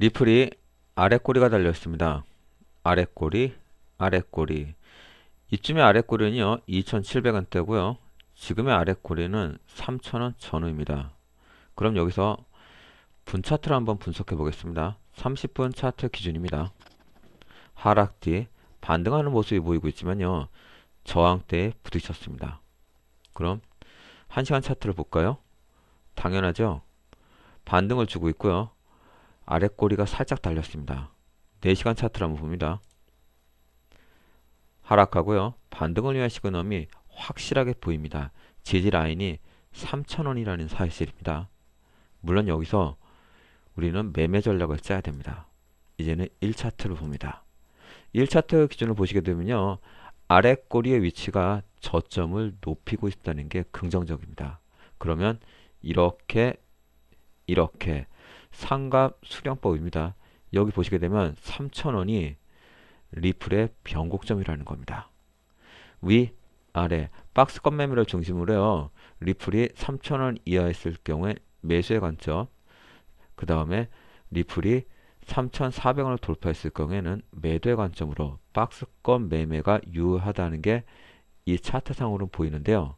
리플이 아랫꼬리가 달려 있습니다. 아랫꼬리, 아랫꼬리. 이쯤의 아랫꼬리는요, 2,700원대고요. 지금의 아랫꼬리는 3,000원 전후입니다. 그럼 여기서 분 차트를 한번 분석해 보겠습니다. 30분 차트 기준입니다. 하락 뒤 반등하는 모습이 보이고 있지만요. 저항대에 부딪혔습니다. 그럼 1시간 차트를 볼까요? 당연하죠. 반등을 주고 있고요. 아랫꼬리가 살짝 달렸습니다. 4시간 차트를 한번 봅니다. 하락하고요. 반등을 위한 시그널이 확실하게 보입니다. 지지 라인이 3,000원이라는 사실입니다. 물론 여기서 우리는 매매 전략을 짜야 됩니다. 이제는 1차트를 봅니다. 1차트 기준을 보시게 되면요. 아랫꼬리의 위치가 저점을 높이고 있다는 게 긍정적입니다. 그러면 이렇게 이렇게 상갑 수령법입니다. 여기 보시게 되면 3,000원이 리플의 변곡점이라는 겁니다. 위, 아래 박스권 매매를 중심으로 해요. 리플이 3,000원 이하였을 경우에 매수의 관점 그 다음에 리플이 3,400원을 돌파했을 경우에는 매도의 관점으로 박스권 매매가 유효하다는 게 이 차트상으로는 보이는데요.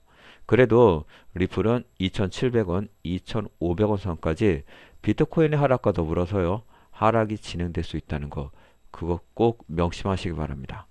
그래도 리플은 2,700원, 2,500원 선까지 비트코인의 하락과 더불어서요. 하락이 진행될 수 있다는 거 그거 꼭 명심하시기 바랍니다.